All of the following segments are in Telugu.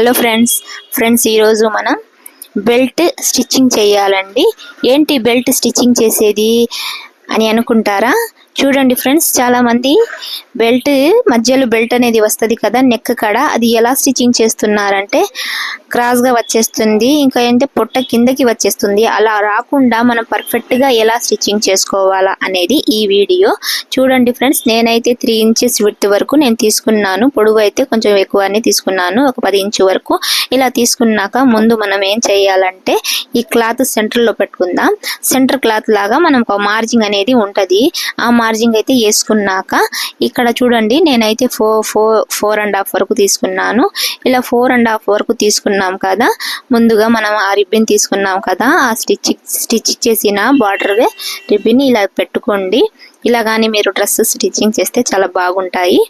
హలో ఫ్రెండ్స్ ఫ్రెండ్స్ ఈరోజు మనం బెల్ట్ స్టిచ్చింగ్ చేయాలండి. ఏంటి బెల్ట్ స్టిచ్చింగ్ చేసేది అని అనుకుంటారా? చూడండి ఫ్రెండ్స్ చాలా మంది బెల్ట్ మధ్యలో బెల్ట్ అనేది వస్తుంది కదా నెక్ కాడ అది ఎలా స్టిచ్చింగ్ చేస్తున్నారంటే క్రాస్గా వచ్చేస్తుంది ఇంకా ఏంటంటే పొట్ట కిందకి వచ్చేస్తుంది. అలా రాకుండా మనం పర్ఫెక్ట్గా ఎలా స్టిచ్చింగ్ చేసుకోవాలా అనేది ఈ వీడియో. చూడండి ఫ్రెండ్స్ నేనైతే త్రీ ఇంచెస్ విత్ వరకు నేను తీసుకున్నాను. పొడవు అయితే కొంచెం ఎక్కువనే తీసుకున్నాను ఒక పది ఇంచు వరకు. ఇలా తీసుకున్నాక ముందు మనం ఏం చేయాలంటే ఈ క్లాత్ సెంటర్లో పెట్టుకుందాం. సెంటర్ క్లాత్ లాగా మనం ఒక మార్జింగ్ అనేది ఉంటది. ఆ మార్జింగ్ అయితే వేసుకున్నాక ఇక్కడ చూడండి నేనైతే four four four and half వరకు తీసుకున్నాను. ఇలా ఫోర్ అండ్ హాఫ్ వరకు తీసుకున్నాం కదా ముందుగా మనం ఆ రిబ్బిన్ తీసుకున్నాం కదా ఆ స్టిచ్ స్టిచ్ చేసిన బార్డర్ రిబ్బిన్ ఇలా పెట్టుకోండి. ఇలా కానీ మీరు డ్రెస్ స్టిచ్చింగ్ చేస్తే చాలా బాగుంటాయి.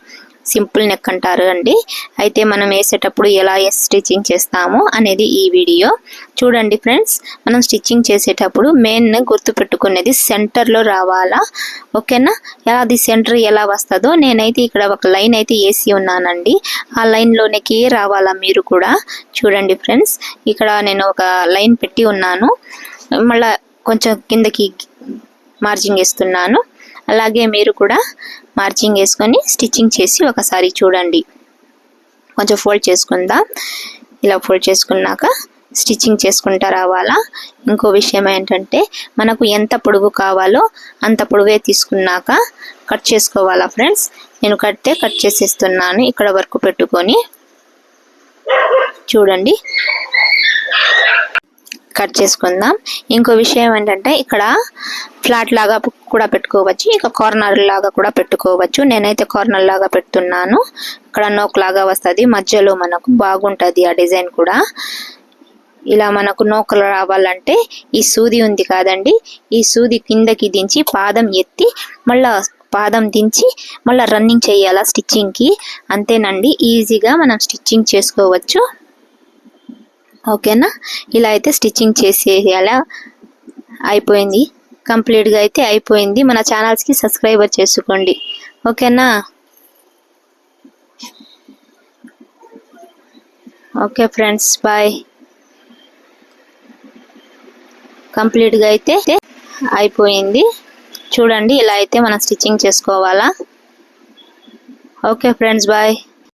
సింపుల్ నెక్ అంటారు అండి. అయితే మనం వేసేటప్పుడు ఎలా స్టిచ్చింగ్ చేస్తాము అనేది ఈ వీడియో. చూడండి ఫ్రెండ్స్ మనం స్టిచ్చింగ్ చేసేటప్పుడు మెయిన్ గుర్తు పెట్టుకునేది సెంటర్లో రావాలా? ఓకేనా? ఎలా అది సెంటర్ ఎలా వస్తుందో నేనైతే ఇక్కడ ఒక లైన్ అయితే వేసి ఉన్నానండి. ఆ లైన్లోనికి రావాలా మీరు కూడా? చూడండి ఫ్రెండ్స్ ఇక్కడ నేను ఒక లైన్ పెట్టి ఉన్నాను. మళ్ళీ కొంచెం కిందకి మార్జింగ్ వేస్తున్నాను. అలాగే మీరు కూడా మార్చింగ్ వేసుకొని స్టిచ్చింగ్ చేసి ఒకసారి చూడండి. కొంచెం ఫోల్డ్ చేసుకుందాం. ఇలా ఫోల్డ్ చేసుకున్నాక స్టిచ్చింగ్ చేసుకుంటా రావాలా ఇంకో విషయం ఏంటంటే మనకు ఎంత పొడుగు కావాలో అంత పొడుగే తీసుకున్నాక కట్ చేసుకోవాలా ఫ్రెండ్స్? నేను కట్టే కట్ చేసేస్తున్నాను. ఇక్కడ వరకు పెట్టుకొని చూడండి. కట్ చేసుకుందాం. ఇంకో విషయం ఏంటంటే ఇక్కడ ఫ్లాట్ లాగా కూడా పెట్టుకోవచ్చు ఇక కార్నర్ లాగా కూడా పెట్టుకోవచ్చు. నేనైతే కార్నర్ లాగా పెడుతున్నాను. ఇక్కడ నోక్ లాగా వస్తుంది మధ్యలో మనకు బాగుంటుంది ఆ డిజైన్ కూడా. ఇలా మనకు నోకలు రావాలంటే ఈ సూది ఉంది కాదండి. ఈ సూది కిందకి దించి పాదం ఎత్తి మళ్ళా పాదం దించి మళ్ళీ రన్నింగ్ చేయాలా స్టిచ్చింగ్కి. అంతేనండి ఈజీగా మనం స్టిచ్చింగ్ చేసుకోవచ్చు. ఓకేనా? ఇలా అయితే స్టిచ్చింగ్ చేసేయాలా? అయిపోయింది. కంప్లీట్గా అయితే అయిపోయింది. మన ఛానల్స్కి సబ్స్క్రైబర్ చేసుకోండి. ఓకేనా? Okay friends bye. కంప్లీట్గా అయితే అయిపోయింది. చూడండి ఇలా అయితే మనం స్టిచ్చింగ్ చేసుకోవాలా? Okay friends bye.